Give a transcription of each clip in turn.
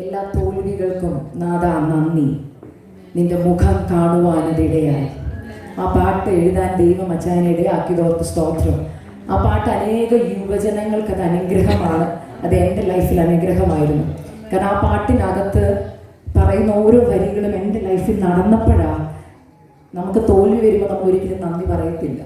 എല്ലാ തോൽവികൾക്കും നാദ നന്ദി. നിന്റെ മുഖം കാണുവാനതിടയായി ആ പാട്ട് എഴുതാൻ ദൈവം അച്ചായനെ ഇടയാക്കിയതോർത്ത് സ്തോത്രം. ആ പാട്ട് അനേക യുവജനങ്ങൾക്ക് അത് അനുഗ്രഹമാണ്. അത് എന്റെ ലൈഫിൽ അനുഗ്രഹമായിരുന്നു. കാരണം ആ പാട്ടിനകത്ത് പറയുന്ന ഓരോ വരികളും എന്റെ ലൈഫിൽ നടന്നപ്പോഴാണ് നമുക്ക് തോൽവി വരുമ്പോൾ നമ്മൾ ഒരിക്കലും നന്ദി പറയത്തില്ല.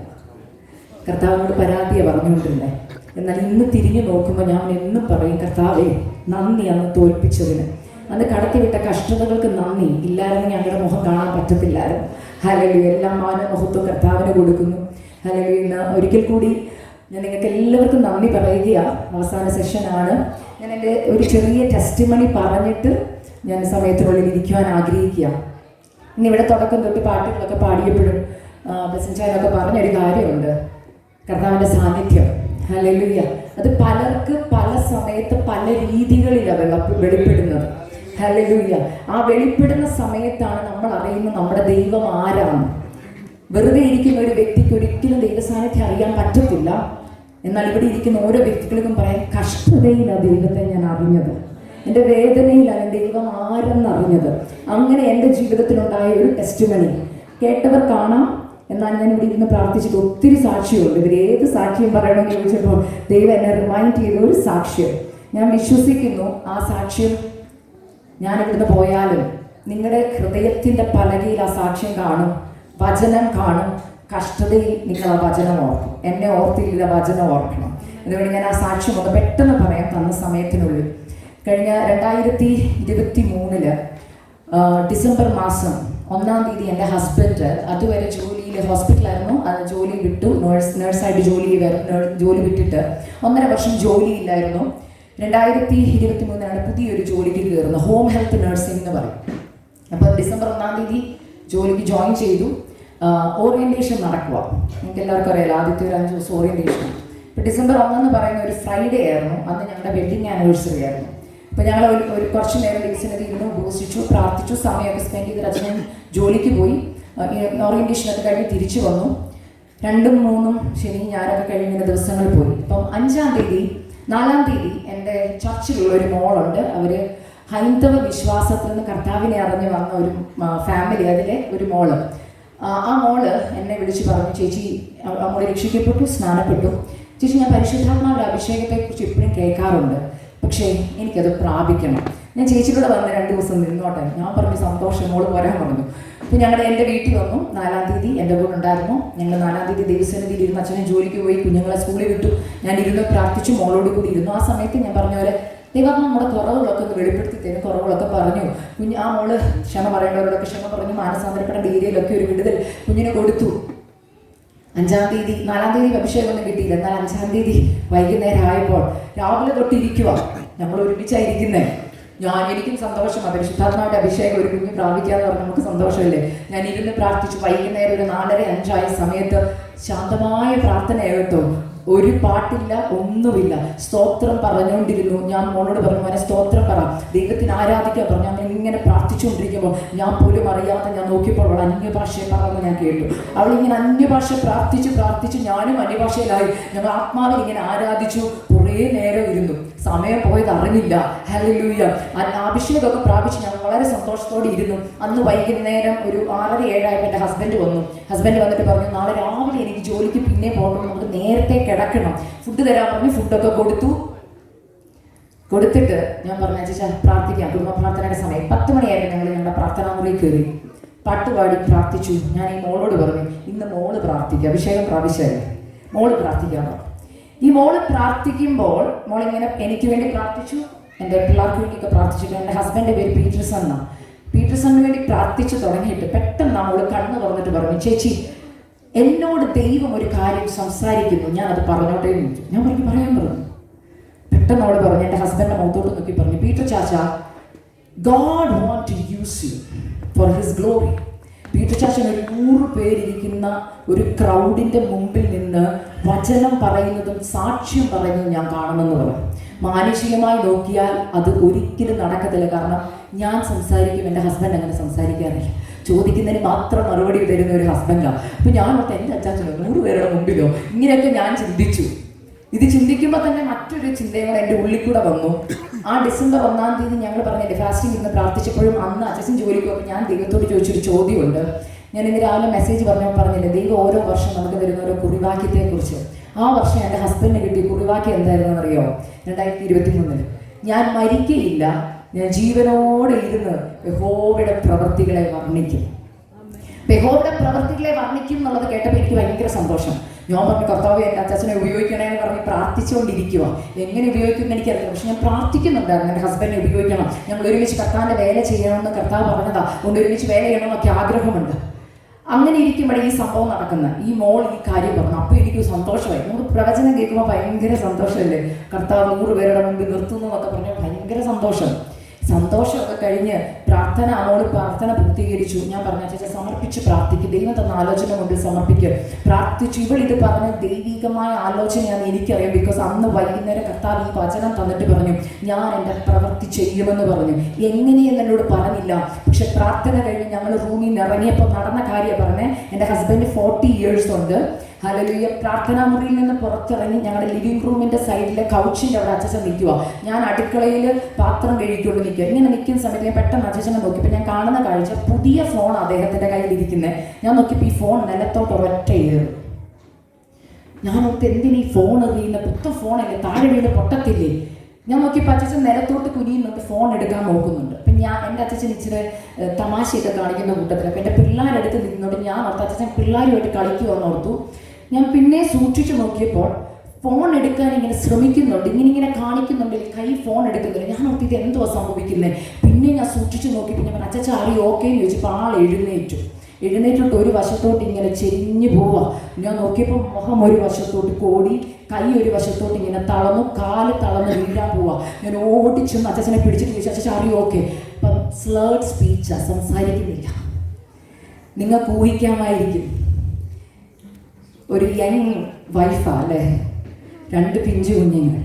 കർത്താവിനോട് പരാതിയെ പറഞ്ഞുകൊണ്ടിരുന്നേ. എന്നാൽ ഇന്ന് തിരിഞ്ഞു നോക്കുമ്പോൾ ഞാൻ എന്നും പറയും കർത്താവേ നന്ദി അന്ന് തോൽപ്പിച്ചതിന്. അന്ന് കടത്തിവിട്ട കഷ്ടതകൾക്ക് നന്ദി. ഇല്ലായിരുന്നു ഞങ്ങളുടെ മുഖം കാണാൻ പറ്റത്തില്ലായിരുന്നു. ഹലലു എല്ലാം മാന മുഖത്തും കർത്താവിന് കൊടുക്കുന്നു. ഹലലു ഇന്ന് ഒരിക്കൽ കൂടി ഞാൻ നിങ്ങൾക്ക് എല്ലാവർക്കും നന്ദി പറയുകയാണ് അവസാന സെഷനാണ് ഞാൻ എന്റെ ഒരു ചെറിയ ടെസ്റ്റ് മണി പറഞ്ഞിട്ട് ഞാൻ സമയത്തിനുള്ളിൽ ഇരിക്കുവാൻ ആഗ്രഹിക്കുക. ഇന്ന് ഇവിടെ തുടക്കം തൊട്ട് പാട്ടുകളൊക്കെ പാടിയപ്പോഴും ബസ്സഞ്ചാരൊക്കെ പറഞ്ഞൊരു കാര്യമുണ്ട്. കർത്താവിന്റെ സാന്നിധ്യം. ഹല്ലേലൂയ അത് പലർക്ക് പല സമയത്ത് പല രീതികളിലാണ് വെള്ള വെളിപ്പെടുന്നത്. ഹല്ലേലൂയ ആ വെളിപ്പെടുന്ന സമയത്താണ് നമ്മൾ അറിയുന്നത് നമ്മുടെ ദൈവം ആരാണ്. വെറുതെ ഇരിക്കുന്ന ഒരു വ്യക്തിക്ക് ഒരിക്കലും ദൈവസാന്നിധ്യം അറിയാൻ പറ്റത്തില്ല. എന്നാൽ ഇവിടെ ഇരിക്കുന്ന ഓരോ വ്യക്തികൾക്കും പറയാൻ കഷ്ടതയിലാണ് ദൈവത്തെ ഞാൻ അറിഞ്ഞത്. എന്റെ വേദനയിലാണ് ദൈവം ആരെന്നറിഞ്ഞത്. അങ്ങനെ എന്റെ ജീവിതത്തിലുണ്ടായ ഒരു ടെസ്റ്റ് മണി കേട്ടവർ കാണാം. എന്നാൽ ഞാൻ ഇവിടെ ഇരുന്ന് പ്രാർത്ഥിച്ചിട്ട് ഒത്തിരി സാക്ഷിയുണ്ട് ഇവർ ഏത് സാക്ഷ്യം പറയണമെന്ന് ചോദിച്ചപ്പോൾ ദൈവം എന്നെ റിമൈൻഡ് ചെയ്ത ഒരു സാക്ഷ്യം. ഞാൻ വിശ്വസിക്കുന്നു ആ സാക്ഷ്യം ഞാൻ ഇവിടുന്ന് പോയാലും നിങ്ങളുടെ ഹൃദയത്തിന്റെ പലകയിൽ ആ സാക്ഷ്യം കാണും വചനം കാണും. കഷ്ടതയിൽ നിങ്ങൾ ആ വചനം ഓർക്കും. എന്നെ ഓർത്തില്ല വചനം ഓർക്കണം. അതുകൊണ്ട് ഞാൻ ആ സാക്ഷ്യം ഒന്ന് പെട്ടെന്ന് പറയാം തന്ന സമയത്തിനുള്ളിൽ. കഴിഞ്ഞ രണ്ടായിരത്തി ഇരുപത്തി മൂന്നിൽ ഡിസംബർ മാസം ഒന്നാം തീയതി എന്റെ ഹസ്ബൻഡ് അതുവരെ ജോലിയിൽ ഹോസ്പിറ്റലായിരുന്നു. അത് ജോലി വിട്ടു നേഴ്സ് നേഴ്സായിട്ട് ജോലി ചെയ്തായിരുന്നു. ജോലി വിട്ടിട്ട് ഒന്നര വർഷം ജോലിയില്ലായിരുന്നു. രണ്ടായിരത്തി ഇരുപത്തി മൂന്നിലാണ് പുതിയൊരു ജോലിക്ക് കയറുന്നത്. ഹോം ഹെൽത്ത് നഴ്സിംഗ് എന്ന് പറയും. അപ്പോൾ ഡിസംബർ ഒന്നാം തീയതി ജോലിക്ക് ജോയിൻ ചെയ്തു. ഓറിയന്റേഷൻ നടക്കുക. നിങ്ങൾക്ക് എല്ലാവർക്കും അറിയാലോ ആദ്യത്തെ ഒരു അഞ്ച് ദിവസം ഓറിയന്റേഷൻ ഇപ്പോൾ ഡിസംബർ ഒന്നെന്ന് പറയുന്ന ഒരു ഫ്രൈഡേ ആയിരുന്നു. അന്ന് ഞങ്ങളുടെ വെഡിങ് ആനിവേഴ്സറി ആയിരുന്നു. അപ്പോൾ ഞങ്ങൾ ഒരു കുറച്ച് നേരം ദിവസത്തിൽ ഇരുന്ന് ഉപസിച്ചു പ്രാർത്ഥിച്ചു സമയമൊക്കെ സ്പെൻഡ് ചെയ്ത് അച്ഛൻ ജോലിക്ക് പോയി. ഓറിയന്റേഷൻ ഒക്കെ കഴിഞ്ഞ് തിരിച്ചു വന്നു. രണ്ടും മൂന്നും ശനി ഞാനൊക്കെ കഴിഞ്ഞ ദിവസങ്ങൾ പോയി. അപ്പം അഞ്ചാം തീയതി നാലാം തീയതി എന്റെ ചർച്ചിലുള്ള ഒരു മോളുണ്ട്. അവർ ഹൈന്ദവ വിശ്വാസത്തിൽ നിന്ന് കർത്താവിനെ അറിഞ്ഞ് വന്ന ഒരു ഫാമിലി അതിലെ ഒരു മോൾ. ആ മോൾ എന്നെ വിളിച്ച് പറഞ്ഞു ചേച്ചി മോൾ രക്ഷിക്കപ്പെട്ടു സ്നാനപ്പെട്ടു. ചേച്ചി ഞാൻ പരിശുദ്ധാത്മാവിന്റെ അഭിഷേകത്തെക്കുറിച്ച് ഇപ്പോഴും കേൾക്കാറുണ്ട്. പക്ഷേ എനിക്കത് പ്രാപിക്കണം. ഞാൻ ചേച്ചിയുടെ വന്ന് രണ്ട് ദിവസം നിന്നോട്ടെ. ഞാൻ പറഞ്ഞു സന്തോഷം മോൾ പോരാൻ പറഞ്ഞു. ഞങ്ങൾ എന്റെ വീട്ടിൽ വന്നു. നാലാം തീയതി എന്റെ കൂടെ ഉണ്ടായിരുന്നു. ഞങ്ങൾ നാലാം തീയതി ദൈവസന്നിധിയിൽ ഇരുന്ന് അച്ഛനെ ജോലിക്ക് പോയി. കുഞ്ഞുങ്ങളെ സ്കൂളിൽ വിട്ടു. ഞാൻ ഇരുന്ന് പ്രാർത്ഥിച്ചു. മോളോട് കൂടി ഇരുന്നു. ആ സമയത്ത് ഞാൻ പറഞ്ഞ പോലെ ദൈവം നമ്മുടെ കുറവുകളൊക്കെ ഒന്ന് വെളിപ്പെടുത്തി തരും കുറവുകളൊക്കെ പറഞ്ഞു. കുഞ്ഞ് ആ മോൾ ക്ഷമ പറയേണ്ടവരോടൊക്കെ ക്ഷമ പറഞ്ഞു. മാനസാന്തരപ്പെട്ട ഏരിയയിലൊക്കെ ഒരു വിടുതൽ കുഞ്ഞിനെ കൊടുത്തു. അഞ്ചാം തീയതി നാലാം തീയതി അഭിഷേകമൊന്നും കിട്ടിയില്ല. എന്നാൽ അഞ്ചാം തീയതി വൈകുന്നേരം ആയപ്പോൾ രാവിലെ തൊട്ടിരിക്കുക നമ്മൾ ഒരുമിച്ചായിരിക്കുന്നേ ഞാൻ എനിക്കും സന്തോഷം. അത് ശുദ്ധാത്മാവിന്റെ അഭിഷേകം ഒരു കുഞ്ഞ് പ്രാപിക്കാന്ന് പറഞ്ഞാൽ നമുക്ക് സന്തോഷമല്ലേ? ഞാൻ ഇരുന്ന് പ്രാർത്ഥിച്ചു. വൈകുന്നേരം ഒരു നാലര അഞ്ചായ സമയത്ത് ശാന്തമായ പ്രാർത്ഥനയാകട്ടോ ഒരു പാട്ടില്ല ഒന്നുമില്ല. സ്തോത്രം പറഞ്ഞുകൊണ്ടിരുന്നു. ഞാൻ മോളോട് പറഞ്ഞു മോനെ സ്തോത്രം പറ. ദൈവത്തിന് ആരാധിക്കാൻ പറഞ്ഞു. ഞാൻ ഇങ്ങനെ പ്രാർത്ഥിച്ചുകൊണ്ടിരിക്കുമ്പോൾ ഞാൻ പോലും അറിയാതെ ഞാൻ നോക്കിയപ്പോൾ അവൾ അന്യഭാഷയെ പറഞ്ഞു ഞാൻ കേട്ടു. അവൾ ഇങ്ങനെ അന്യഭാഷ പ്രാർത്ഥിച്ച് പ്രാർത്ഥിച്ച് ഞാനും അന്യഭാഷയിലായി. ഞങ്ങൾ ആത്മാവിൽ ഇങ്ങനെ ആരാധിച്ചു കുറേ നേരം ഇരുന്നു. സമയം പോയത് അറിഞ്ഞില്ല. ഹലൂയ അഭിഷേകമൊക്കെ പ്രാപിച്ച് ഞാൻ വളരെ സന്തോഷത്തോടെ ഇരുന്നു. അന്ന് വൈകുന്നേരം ഒരു ആറര ഏഴായപ്പോൾ എന്റെ ഹസ്ബൻഡ് വന്നു. ഹസ്ബൻഡ് വന്നിട്ട് പറഞ്ഞു നാളെ രാവിലെ എനിക്ക് ജോലിക്ക് പിന്നെ പോകണം. നമുക്ക് നേരത്തെ കിടക്കണം. ഫുഡ് തരാൻ പറഞ്ഞു ഫുഡൊക്കെ കൊടുത്തു. കൊടുത്തിട്ട് ഞാൻ പറഞ്ഞു ചേച്ചാ പ്രാർത്ഥിക്കാം. കുടുംബ പ്രാർത്ഥനയുടെ സമയം. പത്ത് മണിയായിരുന്നു ഞങ്ങൾ ഞങ്ങളുടെ പ്രാർത്ഥനാ മുറിയിൽ കയറി. പാട്ടുപാടി പ്രാർത്ഥിച്ചു. ഞാൻ ഈ മോളോട് പറഞ്ഞു ഇന്ന് മോൾ പ്രാർത്ഥിക്കുക അഭിഷേകം പ്രാപിച്ചായിരുന്നു. മോൾ പ്രാർത്ഥിക്കാൻ പറഞ്ഞു ഈ മോൾ പ്രാർത്ഥിക്കുമ്പോൾ മോൾ ഇങ്ങനെ എനിക്ക് വേണ്ടി പ്രാർത്ഥിച്ചു. എന്റെ പിള്ളേർക്ക് വേണ്ടിയൊക്കെ പ്രാർത്ഥിച്ചിട്ട് എന്റെ ഹസ്ബൻഡ് പേര് പീറ്റർസൺ എന്നാണ് പീറ്റർസണിന് വേണ്ടി പ്രാർത്ഥിച്ചു തുടങ്ങിയിട്ട് പെട്ടെന്ന് അവൾ കണ്ണു തുറന്നിട്ട് പറഞ്ഞു ചേച്ചി എന്നോട് ദൈവം ഒരു കാര്യം സംസാരിക്കുന്നു. ഞാൻ അത് പറഞ്ഞോട്ടെ ഞാൻ പറഞ്ഞു പറയാൻ പറഞ്ഞു പെട്ടെന്ന് അവൾ പറഞ്ഞു എന്റെ ഹസ്ബൻഡ് മുഖത്തോട്ട് നോക്കി പറഞ്ഞു Peter Chacha God want to use you for his glory. Peter ചാച്ചൻ ഒരു നൂറ് പേരിരിക്കുന്ന ഒരു ക്രൗഡിന്റെ മുമ്പിൽ നിന്ന് വചനം പറയുന്നതും സാക്ഷ്യം പറയുന്നതും ഞാൻ കാണുമെന്ന് പറഞ്ഞു മാനുഷികമായി നോക്കിയാൽ അത് ഒരിക്കലും നടക്കത്തില്ല. കാരണം ഞാൻ സംസാരിക്കും എന്റെ ഹസ്ബൻഡ് അങ്ങനെ സംസാരിക്കാറില്ല. ചോദിക്കുന്നതിന് മാത്രം മറുപടി തരുന്ന ഒരു ഹസ്ബൻഡാണ് അപ്പം ഞാൻ മൊത്തം എന്റെ അച്ചാച്ചനോ നൂറ് പേരുടെ മുമ്പിലോ ഇങ്ങനെയൊക്കെ ഞാൻ ചിന്തിച്ചു. ഇത് ചിന്തിക്കുമ്പോൾ തന്നെ മറ്റൊരു ചിന്തയോടെ എന്റെ ഉള്ളിൽ കൂടെ വന്നു. ആ ഡിസംബർ ഒന്നാം തീയതി ഞങ്ങൾ പറഞ്ഞില്ലേ ഫാസ്റ്റിംഗ് ഇരുന്ന് പ്രാർത്ഥിച്ചപ്പോഴും അന്ന് അച്ഛൻ ജോലിക്ക് ഞാൻ ദൈവത്തോട് ചോദിച്ചൊരു ചോദ്യമുണ്ട്. ഞാൻ ഇന്ന് രാവിലെ മെസ്സേജ് പറഞ്ഞപ്പോൾ പറഞ്ഞില്ലേ ദൈവം ഓരോ വർഷം നമുക്ക് തരുന്ന ഓരോ കുറിവാക്യത്തെക്കുറിച്ച്. ആ വർഷം എന്റെ ഹസ്ബൻഡിന് കിട്ടിയ കുറിവാക്യം എന്തായിരുന്നു അറിയോ രണ്ടായിരത്തി ഇരുപത്തി മൂന്നിൽ ഞാൻ മരിക്കയില്ല ഞാൻ ജീവനോടെ ഇരുന്ന് യഹോവയുടെ പ്രവൃത്തികളെ വർണിക്കും. യഹോവയുടെ പ്രവൃത്തികളെ വർണിക്കും എന്നുള്ളത് കേട്ടപ്പോൾ എനിക്ക് ഭയങ്കര സന്തോഷം. ഞാൻ പറഞ്ഞു കർത്താവ് എന്റെ അച്ഛനെ ഉപയോഗിക്കണേ എന്ന് പറഞ്ഞ് പ്രാർത്ഥിച്ചുകൊണ്ടിരിക്കുക എങ്ങനെ ഉപയോഗിക്കുമെന്ന് എനിക്കറിയില്ല. പക്ഷെ ഞാൻ പ്രാർത്ഥിക്കുന്നുണ്ടായിരുന്നു എന്റെ ഹസ്ബൻഡിനെ ഉപയോഗിക്കണം. ഞങ്ങൾ ഒരുമിച്ച് കർത്താവിന്റെ വേല ചെയ്യണമെന്ന് കർത്താവ് പറഞ്ഞതാ. കൊണ്ട് ഒരുമിച്ച് വേല ചെയ്യണമെന്നൊക്കെ ആഗ്രഹമുണ്ട്. അങ്ങനെ ഇരിക്കുമ്പോഴേ ഈ സംഭവം നടക്കുന്നത് ഈ മോൾ ഈ കാര്യം പറഞ്ഞു. അപ്പോൾ എനിക്ക് സന്തോഷമായി. നമുക്ക് പ്രവചനം കേൾക്കുമ്പോൾ ഭയങ്കര സന്തോഷമല്ലേ? കർത്താവ് നൂറ് പേരുടെ മുമ്പിൽ നിർത്തുന്നു എന്നൊക്കെ പറഞ്ഞാൽ ഭയങ്കര സന്തോഷം. സന്തോഷമൊക്കെ കഴിഞ്ഞ് പ്രാർത്ഥന അവളോട് പ്രാർത്ഥന പൂർത്തീകരിച്ചു. ഞാൻ പറഞ്ഞ ചേച്ചി സമർപ്പിച്ച് പ്രാർത്ഥിക്കും. ദൈവം തന്ന ആലോചന കൊണ്ട് സമർപ്പിക്കും. പ്രാർത്ഥിച്ചു ഇവൾ ഇത് പറഞ്ഞ ദൈവികമായ ആലോചനയാണ് എനിക്കറിയാം. ബിക്കോസ് അന്ന് വൈകുന്നേരം കർത്താവ് ഈ വചനം തന്നിട്ട് പറഞ്ഞു ഞാൻ എന്റെ പ്രവൃത്തി ചെയ്യുമെന്ന് പറഞ്ഞു. എങ്ങനെയെന്ന് എന്നോട് പറഞ്ഞില്ല. പക്ഷെ പ്രാർത്ഥന കഴിഞ്ഞ് ഞങ്ങൾ റൂമിൽ നിന്ന് ഇറങ്ങിയപ്പോൾ നടന്ന കാര്യം പറഞ്ഞേ എന്റെ ഹസ്ബൻഡ് ഫോർട്ടി ഇയേഴ്സ് ഉണ്ട്. ഹലലുയ പ്രാർത്ഥനാ മുറിയിൽ നിന്ന് പുറത്തിറങ്ങി ഞങ്ങളുടെ ലിവിംഗ് റൂമിന്റെ സൈഡിലെ കൗച്ചിന്റെ അവിടെ അച്ഛൻ നിൽക്കുക ഞാൻ അടുക്കളയിൽ പാത്രം കഴിക്കൊണ്ട് നിൽക്കുക ഇങ്ങനെ നിൽക്കുന്ന സമയത്ത് ഞാൻ പെട്ടെന്ന് അച്ഛനെ നോക്കി ഞാൻ കാണുന്ന കാഴ്ച പുതിയ ഫോൺ അദ്ദേഹത്തിന്റെ കയ്യിൽ ഇരിക്കുന്നത് ഞാൻ നോക്കിയപ്പോൾ ഈ ഫോൺ നിലത്തോട്ട് ഒരൊറ്റ ചെയ്തു ഞാൻ നോക്കി എന്തിനീ ഈ ഫോൺ എറിയുന്ന? പുത്തൻ ഫോണല്ലേ താഴെ വീണ് പൊട്ടത്തില്ലേ? ഞാൻ നോക്കിയപ്പോൾ അച്ഛൻ നിലത്തോട്ട് കുനിയുന്നുണ്ട് ഫോൺ എടുക്കാൻ നോക്കുന്നുണ്ട്. അപ്പം ഞാൻ എന്റെ അച്ഛൻ ഇച്ചിരി തമാശയൊക്കെ കാണിക്കുന്ന കൂട്ടത്തിൽ അപ്പം എന്റെ പിള്ളേരെടുത്ത് നിന്നോട് ഞാൻ ഓർത്ത് അച്ഛൻ പിള്ളേരുമായിട്ട് കളിക്കുമെന്ന് ഓർത്തു. ഞാൻ പിന്നെ സൂക്ഷിച്ചു നോക്കിയപ്പോൾ ഫോൺ എടുക്കാൻ ഇങ്ങനെ ശ്രമിക്കുന്നുണ്ട് ഇങ്ങനെ ഇങ്ങനെ കാണിക്കുന്നുണ്ട് കൈ ഫോൺ എടുക്കുന്നില്ല. ഞാൻ ഓർത്ത് ഇത് എന്തുവാ സംഭവിക്കുന്നത് പിന്നെ ഞാൻ സൂക്ഷിച്ചു നോക്കി ഞാൻ അച്ഛൻ ചാറി ഓക്കെ എന്ന് ചോദിച്ചപ്പോൾ ആൾ എഴുന്നേറ്റു. എഴുന്നേറ്റിട്ട് ഒരു വശത്തോട്ട് ഇങ്ങനെ ചെരിഞ്ഞു പോവാ. ഞാൻ നോക്കിയപ്പോൾ മുഖം ഒരു വശത്തോട്ട് കോടി കൈ ഒരു വശത്തോട്ട് ഇങ്ങനെ തളർന്നു കാൽ തളർന്ന് വീഴാൻ പോവാ. ഞാൻ ഓടിച്ചു അച്ഛനെ പിടിച്ചിട്ട് ചോദിച്ചു അച്ഛൻ അറിയോ ഓക്കെ അപ്പം സ്ലേർഡ് സ്പീച്ചാണ് സംസാരിക്കുന്നില്ല. നിങ്ങൾക്ക് ഊഹിക്കാമായിരിക്കും. ഒരു യങ് വൈഫാ അല്ലേ രണ്ട് പിഞ്ചു കുഞ്ഞുങ്ങൾ.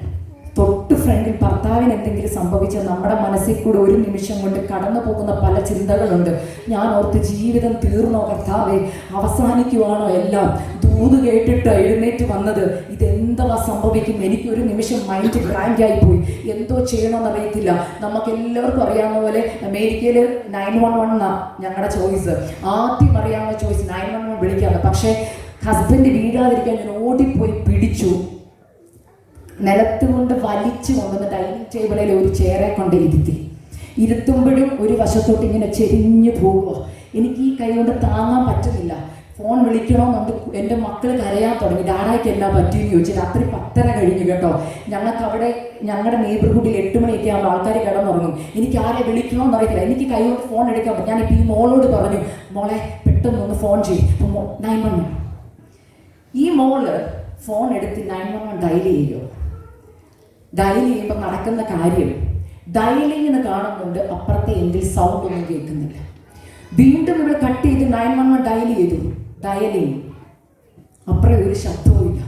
തൊട്ട് ഫ്രണ്ടിൽ ഭർത്താവിന് എന്തെങ്കിലും സംഭവിച്ചാൽ നമ്മുടെ മനസ്സിൽ കൂടെ ഒരു നിമിഷം കൊണ്ട് കടന്നു പോകുന്ന പല ചിന്തകളുണ്ട്. ഞാൻ ഓർത്ത് ജീവിതം തീർന്നോ കർത്താവെ? അവസാനിക്കുവാണോ എല്ലാം? ദൂത് കേട്ടിട്ട് എഴുന്നേറ്റ് വന്നത് ഇതെന്താ സംഭവിക്കും? എനിക്ക് ഒരു നിമിഷം മൈൻഡ് ബ്ലാങ്ക് ആയി പോയി. എന്തോ ചെയ്യണമെന്ന് അറിയത്തില്ല. നമുക്ക് എല്ലാവർക്കും അറിയാവുന്ന പോലെ അമേരിക്കയിൽ നയൻ വൺ വൺ ഞങ്ങളുടെ ചോയ്സ്. ആദ്യം അറിയാവുന്ന ചോയ്സ് നയൻ വൺ വൺ വിളിക്കാറ് പക്ഷേ ഹസ്ബൻഡ് വീഴാതിരിക്കാൻ ഞാൻ ഓടിപ്പോയി പിടിച്ചു. നിലത്ത് കൊണ്ട് വലിച്ചു കൊണ്ടുവന്ന് ഡൈനിങ് ടേബിളിൽ ഒരു ചെയറെ കൊണ്ട് ഇരുത്തി. ഇരുത്തുമ്പോഴും ഒരു വശത്തോട്ട് ഇങ്ങനെ ചെരിഞ്ഞു പോവുക എനിക്ക് ഈ കൈ കൊണ്ട് താങ്ങാൻ പറ്റുന്നില്ല. ഫോൺ വിളിക്കണമെന്നുണ്ട് എന്റെ മക്കൾ കരയാൻ തുടങ്ങി. ഡാഡായ്ക്ക് എന്നാ പറ്റിയെന്ന് ചോദിച്ചു രാത്രി പത്തര കഴിഞ്ഞു കേട്ടോ. ഞങ്ങൾക്ക് അവിടെ ഞങ്ങളുടെ നെയ്ബർഹുഡിൽ എട്ട് മണിയൊക്കെ ആകുമ്പോൾ ആൾക്കാർ കിടന്നുറങ്ങും. എനിക്ക് ആരെ വിളിക്കണമെന്ന് അറിയത്തില്ല. എനിക്ക് കൈ കൊണ്ട് ഫോൺ എടുക്കാൻ പറ്റും. ഞാനിപ്പോൾ ഈ മോളോട് പറഞ്ഞു മോളെ പെട്ടെന്ന് ഒന്ന് ഫോൺ ചെയ്യും നയൻ വൺ ഈ മോൾ ഫോൺ എടുത്ത് നയൻ വൺ വൺ ഡയൽ ചെയ്യുമോ ഡയൽ ചെയ്യുമ്പോൾ നടക്കുന്ന കാര്യം ഡയലിംഗ് എന്ന് കാണുന്നുണ്ട് അപ്പുറത്തെ എന്തിൽ സൗണ്ട് ഒന്നും കേൾക്കുന്നില്ല. വീണ്ടും ഇവിടെ കട്ട് ചെയ്ത് നയൻ വൺ വൺ ഡയൽ ചെയ്തു. ഡയലിംഗ് അപ്പുറം ഒരു ശബ്ദവും ഇല്ല.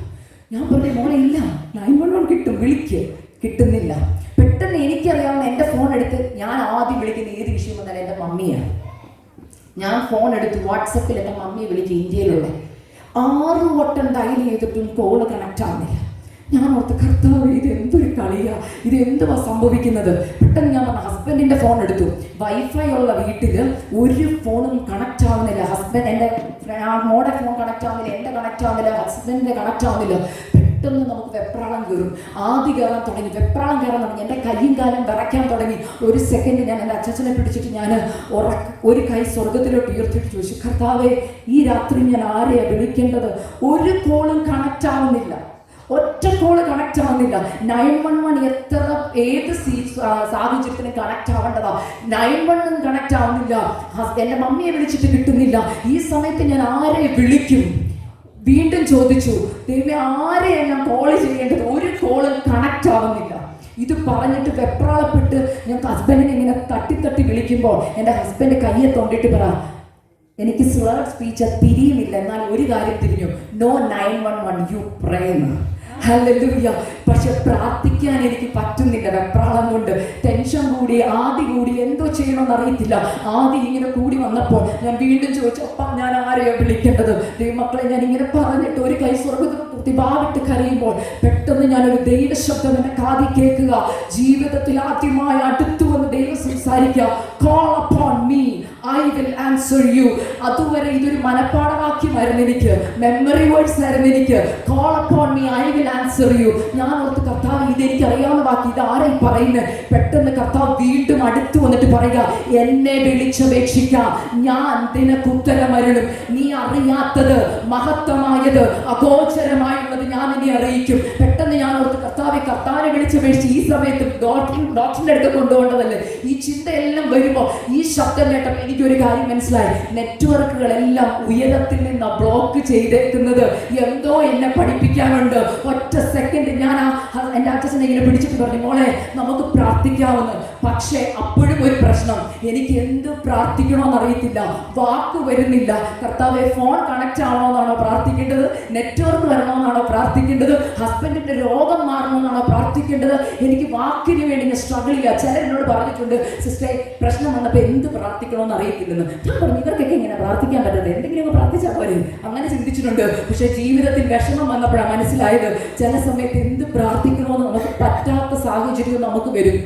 ഞാൻ പറഞ്ഞു മോളെ ഇല്ല. നയൻ വൺ വൺ കിട്ടും വിളിക്ക്. കിട്ടുന്നില്ല. പെട്ടെന്ന് എനിക്കറിയാവുന്ന എന്റെ ഫോൺ എടുത്ത് ഞാൻ ആദ്യം വിളിക്കുന്ന ഏത് വിഷയം വന്നാലും എന്റെ മമ്മിയാണ്. ഞാൻ ഫോൺ എടുത്ത് വാട്സപ്പിൽ എന്റെ മമ്മിയെ വിളിക്കും ഇന്ത്യയിലുള്ള. ആറ് വട്ടം ഡയൽ ചെയ്തിട്ടും കോൾ കണക്ട് ആവുന്നില്ല. ഞാൻ ഓർത്ത് കർത്താവ് ഇത് എന്തൊരു കളിയാ? ഇത് എന്തുവാ സംഭവിക്കുന്നത്? പെട്ടെന്ന് ഞാൻ പറഞ്ഞ ഹസ്ബൻഡിന്റെ ഫോൺ എടുത്തു. വൈഫൈ ഉള്ള വീട്ടിൽ ഒരു ഫോണും കണക്ട് ആവുന്നില്ല. ഹസ്ബൻഡ് എന്റെ മോടെ ഫോൺ കണക്റ്റ് ആവുന്നില്ല എന്റെ കണക്ട് ആവുന്നില്ല ഹസ്ബൻഡിന്റെ കണക്ട് ആവുന്നില്ല. പെട്ടെന്ന് നമുക്ക് വെപ്രാളം കയറും. ആദ്യ കയറാൻ തുടങ്ങി വെപ്രാളം കയറാൻ തുടങ്ങി. എന്റെ കയ്യും കാലം വിറയ്ക്കാൻ തുടങ്ങി. ഒരു സെക്കൻഡ് ഞാൻ എന്റെ അച്ഛനെ പിടിച്ചിട്ട് ഞാൻ ഒരു കൈ സ്വർഗത്തിലോട്ട് ഉയർത്തിട്ട് ചോദിച്ചു കർത്താവെ ഈ രാത്രി ഞാൻ ആരെയാണ് വിളിക്കേണ്ടത്? ഒരു കോളും കണക്റ്റ് ആവുന്നില്ല. ഒറ്റ കോൾ കണക്റ്റ് ആവുന്നില്ല. നയൻ വൺ വൺ എത്ര ഏത് സാഹചര്യത്തിനും കണക്റ്റ് ആവേണ്ടതാ? നയൻ വണ്ണും കണക്റ്റ് ആവുന്നില്ല. എന്റെ മമ്മിയെ വിളിച്ചിട്ട് കിട്ടുന്നില്ല. ഈ സമയത്ത് ഞാൻ ആരെ വിളിക്കും? വീണ്ടും ചോദിച്ചു ദൈവം ആരെയെല്ലാം കോൾ ചെയ്യേണ്ടത്? ഒരു കോളും കണക്റ്റ് ആവുന്നില്ല. ഇത് പറഞ്ഞിട്ട് വെപ്രാളപ്പെട്ട് ഞാൻ ഹസ്ബൻഡിനെ ഇങ്ങനെ തട്ടി തട്ടി വിളിക്കുമ്പോൾ എന്റെ ഹസ്ബൻഡ് കയ്യെ തൊണ്ടിട്ട് പറ എനിക്ക് സ്വേർഡ് സ്പീച്ച് തിരിയുമില്ല എന്നാൽ ഒരു കാര്യം തിരിഞ്ഞു. No nine one one you പ്രേന്ന് hallelujah. പക്ഷെ പ്രാർത്ഥിക്കാൻ എനിക്ക് പറ്റുന്നില്ല. വെപ്രാളം കൊണ്ട് ടെൻഷൻ കൂടി ആദി കൂടി എന്തോ ചെയ്യണമെന്ന് അറിയത്തില്ല. ആദി ഇങ്ങനെ കൂടി വന്നപ്പോൾ ഞാൻ വീണ്ടും ചോദിച്ചു അപ്പം ഞാൻ ആരെയോ വിളിക്കേണ്ടത്? ദൈവമക്കളെ ഞാൻ ഇങ്ങനെ പറഞ്ഞിട്ട് ഒരു കൈ സ്വർഗത്തിൽ പ്രതിഭാവിട്ട് കരയുമ്പോൾ പെട്ടെന്ന് ഞാൻ ഒരു ദൈവശബ്ദം എന്നെ കാതി കേൾക്കുക. ജീവിതത്തിൽ ആദ്യമായി അടുത്തു വന്ന് ദൈവം സംസാരിക്കുക. ഐ വിൽ ആൻസർ യു അതുവരെ ഇതൊരു മനപ്പാടവാക്യമായിരുന്നു എനിക്ക്. മെമ്മറി വേർഡ്സ് ആയിരുന്നു എനിക്ക്. Call upon me I will answer you ഞാൻ ഓർത്ത് കർത്താവ് ഇത് എനിക്ക് അറിയാവുന്ന വാക്ക്. ഇത് ആരായി പറയുന്നത് പെട്ടെന്ന് കർത്താവ് വീണ്ടും അടുത്ത് വന്നിട്ട് പറയുക എന്നെ വിളിച്ചപേക്ഷിക്കാം. ഞാൻ നിനക്ക് ഉത്തരമരുളും നീ അറിയാത്തത് മഹത്വമായത് അഗോചരമായുള്ളത് ഞാൻ ഇനി അറിയിക്കും. പെട്ടെന്ന് ഞാൻ ഓർത്ത് കർത്താവെ കർത്താവിനെ വിളിച്ചപേക്ഷിച്ച് ഈ സമയത്ത് ഡോക്ടർ ഡോക്ടറിന്റെ അടുത്ത് കൊണ്ടുപോകേണ്ടതല്ലേ? ഈ ചിന്തയെല്ലാം വരുമ്പോൾ ഈ ശബ്ദം കേട്ടപ്പോൾ എനിക്കൊരു കാര്യം മനസ്സിലായി. നെറ്റ്വർക്കുകളെല്ലാം ഉയരത്തിൽ നിന്ന് ബ്ലോക്ക് ചെയ്തേക്കുന്നത്. എന്തോ എന്നെ പഠിപ്പിക്കാനുണ്ട്. ഒറ്റ സെക്കൻഡ് ഞാൻ ആ എന്റെ അച്ഛനെ ഇങ്ങനെ പിടിച്ചിട്ട് പറഞ്ഞു മോളെ നമുക്ക് പ്രാർത്ഥിക്കാവുന്ന. പക്ഷേ അപ്പോഴും ഒരു പ്രശ്നം. എനിക്ക് എന്ത് പ്രാർത്ഥിക്കണമെന്ന് അറിയത്തില്ല വാക്ക് വരുന്നില്ല. കർത്താവെ ഫോൺ കണക്ട് ആവണമെന്നാണോ പ്രാർത്ഥിക്കേണ്ടത്? നെറ്റ്വർക്ക് വരണമെന്നാണോ പ്രാർത്ഥിക്കേണ്ടത്? ഹസ്ബൻഡിന്റെ രോഗം മാറണമെന്നാണോ പ്രാർത്ഥിക്കേണ്ടത്? എനിക്ക് വാക്കിന് വേണ്ടി ഞാൻ സ്ട്രഗിൾ ചെയ്യുക. ചിലർ എന്നോട് പറഞ്ഞിട്ടുണ്ട് സിസ്റ്ററെ പ്രശ്നം വന്നപ്പോൾ എന്ത് പ്രാർത്ഥിക്കണമെന്ന് അറിയത്തില്ലെന്ന്. ഞാൻ പറഞ്ഞു ഇവർക്കൊക്കെ ഇങ്ങനെ പ്രാർത്ഥിക്കാൻ പറ്റത്തില്ല എന്തെങ്കിലും പ്രാർത്ഥിച്ചാൽ പോലെ അങ്ങനെ ചിന്തിച്ചിട്ടുണ്ട്. പക്ഷേ ജീവിതത്തിൽ വിഷമം വന്നപ്പോഴാണ് മനസ്സിലായത് ചില സമയത്ത് എന്ത് പ്രാർത്ഥിക്കണമെന്ന് നമുക്ക് പറ്റാത്ത സാഹചര്യം നമുക്ക് വരും.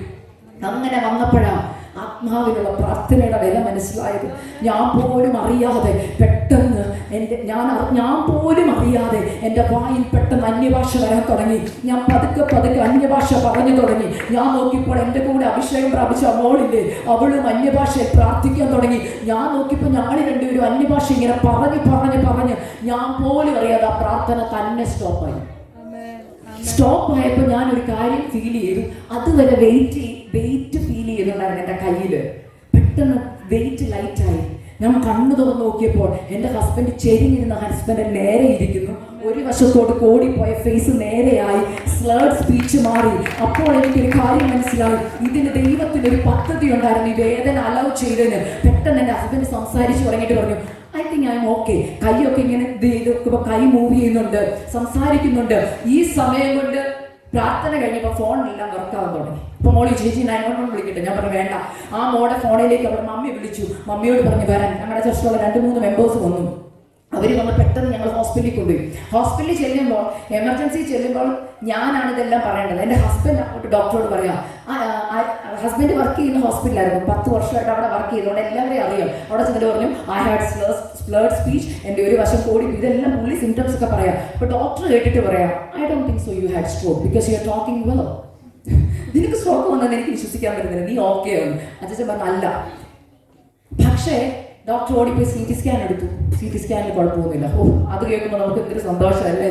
അങ്ങനെ വന്നപ്പോഴാണ് ആത്മാവിലുള്ള പ്രാർത്ഥനയുടെ വില മനസ്സിലായത്. ഞാൻ പോലും അറിയാതെ പെട്ടെന്ന് എന്റെ ഞാൻ ഞാൻ പോലും അറിയാതെ എന്റെ വായിൽ പെട്ടെന്ന് അന്യഭാഷ വരാൻ തുടങ്ങി. ഞാൻ പതുക്കെ പതുക്കെ അന്യഭാഷ പറഞ്ഞു തുടങ്ങി. ഞാൻ നോക്കിയപ്പോൾ എന്റെ കൂടെ അഭിഷേകം പ്രാപിച്ച അവളില്ലേ അവളും അന്യഭാഷയിൽ പ്രാർത്ഥിക്കാൻ തുടങ്ങി. ഞാൻ നോക്കിയപ്പോൾ ഞങ്ങൾ രണ്ടുപേരും അന്യഭാഷ ഇങ്ങനെ പറഞ്ഞ് പറഞ്ഞ് പറഞ്ഞ്. ഞാൻ പോലും അറിയാതെ ആ പ്രാർത്ഥന തന്നെ സ്റ്റോപ്പായി സ്റ്റോപ്പ് ആയപ്പോൾ ഞാൻ ഒരു കാര്യം ഫീൽ ചെയ്തു. അതുവരെ വെയിറ്റ് വെയിറ്റ് ഫീൽ ചെയ്തിട്ടുണ്ടായിരുന്നു എന്റെ കയ്യിൽ പെട്ടെന്ന് വെയിറ്റ് ലൈറ്റായി ഞാൻ കണ്ണു തുറന്ന് നോക്കിയപ്പോൾ എന്റെ ഹസ്ബൻഡ് ചെരിഞ്ഞിരുന്ന ഹസ്ബൻഡ് നേരെ ഇരിക്കുന്നു. ഒരു വശത്തോട്ട് കോടിപ്പോയ ഫേസ് നേരെയായി. സ്ലേർഡ് സ്പീച്ച് മാറി. അപ്പോൾ എനിക്കൊരു കാര്യം മനസ്സിലായി. ഇതിന് ദൈവത്തിന് ഒരു പദ്ധതി ഉണ്ടായിരുന്നു ഈ വേദന അലൗ ചെയ്തതിന്. പെട്ടെന്ന് എന്റെ ഹസ്ബൻഡ് സംസാരിച്ച് തുടങ്ങിയിട്ട് പറഞ്ഞു I think I M okay കൈയൊക്കെ ഇങ്ങനെ ഇപ്പൊ കൈ മൂവ് ചെയ്യുന്നുണ്ട് സംസാരിക്കുന്നുണ്ട്. ഈ സമയം കൊണ്ട് പ്രാർത്ഥന കഴിഞ്ഞപ്പോൾ ഫോണിലെല്ലാം വർക്കാവാൻ തുടങ്ങി. അപ്പോൾ മോളി ചേച്ചി നയൻ വൺ വിളിക്കട്ടെ ഞാൻ പറഞ്ഞു വേണ്ട. ആ മോടെ ഫോണിലേക്ക് അവിടെ മമ്മി വിളിച്ചു. മമ്മിയോട് പറഞ്ഞു വരാൻ. ഞങ്ങളുടെ ചർച്ചിലുള്ള രണ്ട് മൂന്ന് മെമ്പേഴ്സ് വന്നു. അവർ നമ്മൾ പെട്ടെന്ന് ഞങ്ങൾ ഹോസ്പിറ്റലിൽ കൊണ്ടുപോയി. ഹോസ്പിറ്റലിൽ ചെല്ലുമ്പോൾ എമർജൻസി ചെല്ലുമ്പോൾ ഞാനാണ് ഇതെല്ലാം പറയേണ്ടത്. എന്റെ ഹസ്ബൻഡ് അങ്ങോട്ട് ഡോക്ടറോട് പറയാം ഹസ്ബൻഡ് വർക്ക് ചെയ്യുന്ന ഹോസ്പിറ്റലായിരുന്നു പത്ത് വർഷമായിട്ട് അവിടെ വർക്ക് ചെയ്തുകൊണ്ട് എല്ലാവരെയും അറിയാം. അവിടെ ചെന്നിട്ട് പറഞ്ഞു ഐ ഹാഡ് സ്ലേർഡ് സ്പീച്ച് എന്റെ ഒരു വശം കൂടി ഇതെല്ലാം പുള്ളി സിംറ്റംസ് ഒക്കെ പറയാം. അപ്പോൾ ഡോക്ടർ കേട്ടിട്ട് പറയാം I don't think so you had stroke because you are talking well നിനക്ക് സ്ട്രോക്ക് വന്നെന്ന് എനിക്ക് വിശ്വസിക്കാൻ പറ്റുന്നില്ല. നീ ഓക്കെ ആണ് അച്ഛൻ പറഞ്ഞു അല്ല. പക്ഷേ ഡോക്ടർ ഓടിപ്പോയി സി ടി സ്കാൻ എടുത്തു. സി ടി സ്കാനിൽ കുഴപ്പമൊന്നുമില്ല. ഓ അത് കേൾക്കുമ്പോൾ നമുക്ക് എന്തൊരു സന്തോഷമല്ലേ?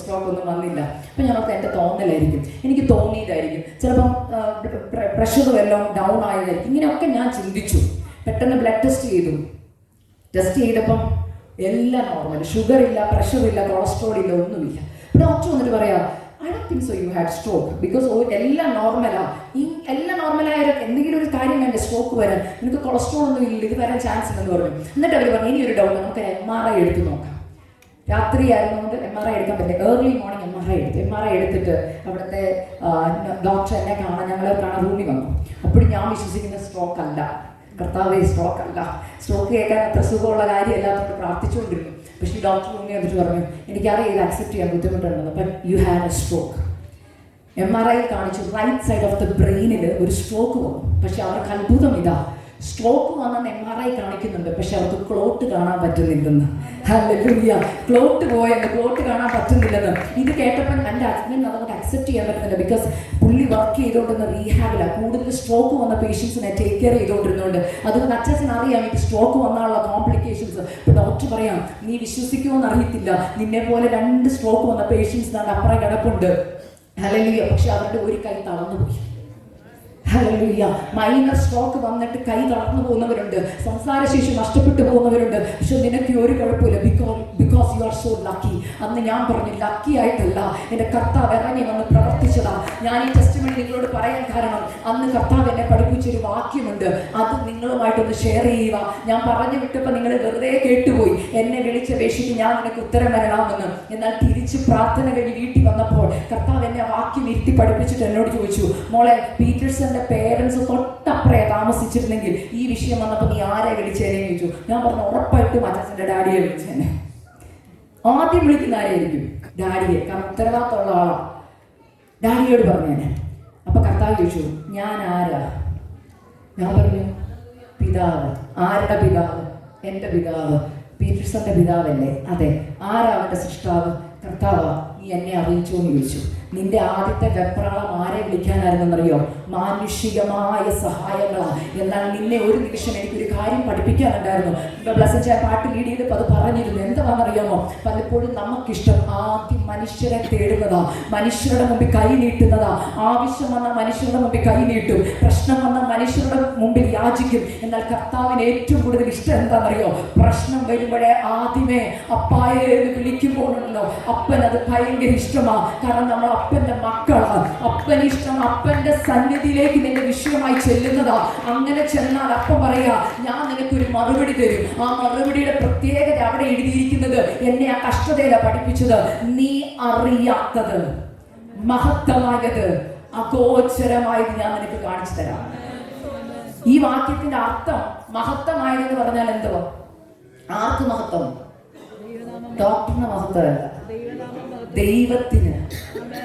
സ്ട്രോക്ക് ഒന്നും വന്നില്ല. അപ്പം ഞങ്ങൾക്ക് എന്റെ തോന്നലായിരിക്കും. എനിക്ക് തോന്നിയതായിരിക്കും. ചിലപ്പം പ്രഷർ വല്ലതും ഡൗൺ ആയതായിരിക്കും. ഇങ്ങനെയൊക്കെ ഞാൻ ചിന്തിച്ചു. പെട്ടെന്ന് ബ്ലഡ് ടെസ്റ്റ് ചെയ്തു. ടെസ്റ്റ് ചെയ്തപ്പം എല്ലാം നോർമൽ ഷുഗർ ഇല്ല പ്രഷർ ഇല്ല കൊളസ്ട്രോൾ ഇല്ല ഒന്നുമില്ല. ഡോക്ടർ വന്നിട്ട് പറയാ I do think so you had stroke because എല്ലാം നോർമലാ ഈ എല്ലാം നോർമലായ എന്തെങ്കിലും ഒരു കാര്യം വേണ്ട സ്ട്രോക്ക് വരാൻ. നിനക്ക് കൊളസ്ട്രോൾ ഒന്നും ഇല്ല ഇത് വരാൻ ചാൻസ് ഉണ്ടെന്ന് പറഞ്ഞു. എന്നിട്ട് അവർ പറഞ്ഞു ഇനി ഒരു ഡൗട്ട് നമുക്ക് എം ആർ ഐ എടുത്ത് നോക്കാം. രാത്രി ആയതുകൊണ്ട് എം ആർ ഐ എടുക്കാൻ പറ്റില്ല. Early morning M R I എടുത്തു. എം ആർ ഐ എടുത്തിട്ട് അവിടുത്തെ ഡോക്ടർ എന്നെ കാണാൻ ഞങ്ങളെ കാണാൻ റൂമിൽ വന്നു. അപ്പോഴും ഞാൻ വിശ്വസിക്കുന്ന സ്ട്രോക്ക് അല്ല. കർത്താവെ സ്ട്രോക്ക് അല്ല. സ്ട്രോക്ക് കേൾക്കാൻ അത്ര സുഖമുള്ള കാര്യമല്ലാത്തതുകൊണ്ട് പ്രാർത്ഥിച്ചുകൊണ്ടിരുന്നു. പക്ഷേ ഡോക്ടർ മുന്നേ എന്നിട്ട് പറഞ്ഞു എനിക്കറിയാം ഇത് അക്സെപ്റ്റ് ചെയ്യാൻ ബുദ്ധിമുട്ടുണ്ടെന്ന് അപ്പം you have a stroke M R I കാണിച്ചു റൈറ്റ് സൈഡ് ഓഫ് ദ ബ്രെയിനിൽ ഒരു സ്ട്രോക്ക് വന്നു. പക്ഷെ അവർക്ക് അത്ഭുതം ഇതാ. സ്ട്രോക്ക് വന്നെന്ന് എം ആർ ഐ കാണിക്കുന്നുണ്ട്. പക്ഷെ അവർക്ക് ക്ലോട്ട് കാണാൻ പറ്റുന്നില്ലെന്ന്. ഹല്ലുയ്യ ക്ലോട്ട് പോയെന്ന് ക്ലോട്ട് കാണാൻ പറ്റുന്നില്ലെന്ന്. ഇത് കേട്ടപ്പോൾ എന്റെ ഹസ്ബൻഡ് അതുകൊണ്ട് അക്സെപ്റ്റ് ചെയ്യാൻ പറ്റുന്നില്ല. ബിക്കോസ് പുള്ളി വർക്ക് ചെയ്തുകൊണ്ടിരുന്ന റീഹാബിലാണ് കൂടുതൽ സ്ട്രോക്ക് വന്ന പേഷ്യൻസിനെ ടേക്ക് കെയർ ചെയ്തുകൊണ്ടിരുന്നുണ്ട്. അതുകൊണ്ട് അച്ഛൻ അറിയാം എനിക്ക് സ്ട്രോക്ക് വന്നാലുള്ള കോംപ്ലിക്കേഷൻസ് ഇപ്പോൾ ഡോക്ടർ പറയാം നീ വിശ്വസിക്കുമോ അറിയത്തില്ല. നിന്നെ പോലെ രണ്ട് സ്ട്രോക്ക് വന്ന പേഷ്യൻസ് അപ്പുറം കിടപ്പുണ്ട്. ഹലലിയ പക്ഷെ അവരുടെ ഒരു കൈ തളർന്നുപോയി. ഹല്ലേലൂയ മൈനർ സ്ട്രോക്ക് വന്നിട്ട് കൈ തളർന്നു പോകുന്നവരുണ്ട്. സംസാരശേഷി നഷ്ടപ്പെട്ടു പോകുന്നവരുണ്ട്. പക്ഷെ നിനക്ക് ഒരു കുഴപ്പമില്ല. Because because you are so lucky അന്ന് ഞാൻ പറഞ്ഞു ലക്കി ആയിട്ടല്ല. എന്റെ കർത്താവ് ഇറങ്ങി വന്ന് പ്രവർത്തിച്ചതാ. ഞാൻ ഈ ടെസ്റ്റ് നിങ്ങളോട് പറയാൻ കാരണം അന്ന് കർത്താവ് എന്നെ പഠിപ്പിച്ചൊരു വാക്യമുണ്ട്. അത് നിങ്ങളുമായിട്ടൊന്ന് ഷെയർ ചെയ്യുക. ഞാൻ പറഞ്ഞു വിട്ടപ്പോൾ നിങ്ങൾ വെറുതെ കേട്ടുപോയി. എന്നെ വിളിച്ച വേഷിക്ക് ഞാൻ നിനക്ക് ഉത്തരം വരണമെന്ന്. എന്നാൽ തിരിച്ച് പ്രാർത്ഥന കഴിഞ്ഞ് വീട്ടിൽ വന്നപ്പോൾ കർത്താവ് എന്നെ വാക്യം ഇരുത്തി പഠിപ്പിച്ചിട്ട് എന്നോട് ചോദിച്ചു മോളെ പീറ്റേഴ്സന്റെ പേരൻസ് തൊട്ടപ്പുറേ താമസിച്ചിരുന്നെങ്കിൽ ഈ വിഷയം വന്നപ്പോൾ നീ ആരെ വിളിച്ചേനെ ചോദിച്ചു. ഞാൻ പറഞ്ഞു ഉറപ്പായിട്ടും അച്ഛന്റെ ഡാഡിയെ വിളിച്ചേനെ. ആദ്യം വിളിക്കുന്ന ആരെയായിരിക്കും ഡാഡിയെ. കാരണം ഉത്തരവാദിത്തമുള്ള ആളാണ് ഡാഡിയോട് പറഞ്ഞേനെ. അപ്പൊ കർത്താവ് ചോദിച്ചു ഞാൻ ആരാ? ഞാൻ പറഞ്ഞു പിതാവ്. ആരുടെ പിതാവ്? എന്റെ പിതാവ്. പീറ്റേഴ്സന്റെ പിതാവല്ലേ? അതെ. ആരാ അവന്റെ സൃഷ്ടാവ്? കർത്താവ്. നീ എന്നെ അറിയിച്ചു എന്ന് ചോദിച്ചു. നിന്റെ ആദ്യത്തെ വെപ്രാളം ആരെ വിളിക്കാനായിരുന്നെന്നറിയോ? മാനുഷികമായ സഹായങ്ങളാ. എന്നാൽ നിന്നെ ഒരു നിമിഷം എനിക്കൊരു കാര്യം പഠിപ്പിക്കാനുണ്ടായിരുന്നു. ചായ പാട്ട് ലീഡ് ചെയ്തപ്പോൾ അത് പറഞ്ഞിരുന്നു. എന്താണെന്നറിയാമോ പലപ്പോഴും നമുക്കിഷ്ടം ആദ്യം മനുഷ്യരെ തേടുന്നതാ. മനുഷ്യരുടെ മുമ്പിൽ കൈ നീട്ടുന്നതാ. ആവശ്യം വന്ന മനുഷ്യരുടെ മുമ്പിൽ കൈ നീട്ടും. പ്രശ്നം വന്ന മനുഷ്യരുടെ മുമ്പിൽ യാചിക്കും. എന്നാൽ കർത്താവിന് ഏറ്റവും കൂടുതൽ ഇഷ്ടം എന്താണെന്നറിയോ? പ്രശ്നം വരുമ്പോഴേ ആദ്യമേ അപ്പായെ എന്ന് വിളിക്കുമ്പോഴുണ്ടല്ലോ. അപ്പൻ അത് ഭയങ്കര ഇഷ്ടമാ. കാരണം നമ്മൾ അപ്പന്റെ മക്കളാണ്. അപ്പൻ ഇഷ്ടം അപ്പന്റെ സന്നിധിയിലേക്ക് നിന്റെ വിഷയമായി ചെല്ലുന്നതാ. അങ്ങനെ ചെന്നാൽ അപ്പ പറയാ ഞാൻ നിനക്കൊരു മറുപടി തരും. ആ മറുപടിയുടെ പ്രത്യേകത അവിടെ എഴുതിയിരിക്കുന്നത് എന്നെ ആ കഷ്ടതയില പഠിപ്പിച്ചത്. നീ അറിയാത്തത് മഹത്തമായത് അഗോചരമായത് ഞാൻ നിനക്ക് കാണിച്ചു തരാം. ഈ വാക്യത്തിന്റെ അർത്ഥം മഹത്തമായതെന്ന് പറഞ്ഞാൽ എന്തുവാ? ആർക്ക് മഹത്വം? ഡോക്ടറിന് മഹത്വമല്ല. ദൈവത്തിന്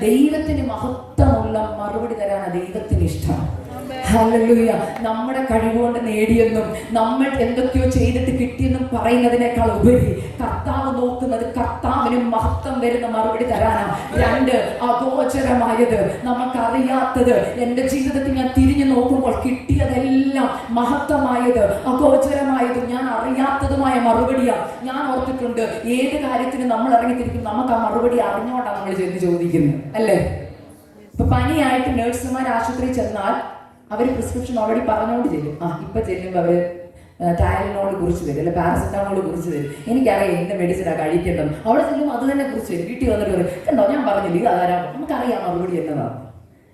ദൈവത്തിന് മഹത്വമുള്ള മറുപടി തരാനാണ് ദൈവത്തിന് ഇഷ്ടം. ഹല്ലേലൂയ. നമ്മുടെ കഴിവുകൊണ്ട് നേടിയെന്നും നമ്മൾ എന്തൊക്കെയോ ചെയ്തിട്ട് കിട്ടിയെന്നും പറയുന്നതിനേക്കാൾ ഉപരി കർത്താവ് നോക്കുന്നത് കർത്താവിന് മഹത്വം വരുന്ന മറുപടി തരാനാണ്. രണ്ട് അഗോചരമായത്. നമുക്കറിയാത്തത്. എന്റെ ജീവിതത്തിൽ ഞാൻ തിരിഞ്ഞു നോക്കുമ്പോൾ കിട്ടിയതെല്ലാം മഹത്വമായത് അഗോചരമായത്. ഞാൻ അറിയാത്തതുമായ മറുപടിയാണ് ഞാൻ ഓർത്തിട്ടുണ്ട്. ഏത് കാര്യത്തിന് നമ്മൾ ഇറങ്ങിത്തിരിക്കും. നമുക്ക് ആ മറുപടി അറിഞ്ഞുകൊണ്ടാണ് നമ്മൾ ചെന്ന് ചോദിക്കുന്നത്. അല്ലേ? ഇപ്പൊ പനിയായിട്ട് നേഴ്സുമാർ ആശുപത്രിയിൽ ചെന്നാൽ അവർ പ്രിസ്ക്രിപ്ഷൻ ഓൾറെഡി പറഞ്ഞുകൊണ്ട് ചെല്ലും. ആ ഇപ്പൊ ചെല്ലുമ്പോൾ അവർ ടയലിനോട് കുറിച്ച് തരും അല്ലെ പാരസെറ്റാമോൾ കുറിച്ച് തരും. എനിക്കറിയാം എന്ത് മെഡിസിനാണ് കഴിക്കേണ്ടത്. അവിടെ ചെല്ലുമ്പോൾ അത് തന്നെ കുറിച്ച് തരും. വീട്ടിൽ വന്നിട്ട് പറയും കണ്ടോ ഞാൻ പറഞ്ഞില്ല? ഇത് അതാരാ? നമുക്കറിയാം മറുപടി എന്നതാണ്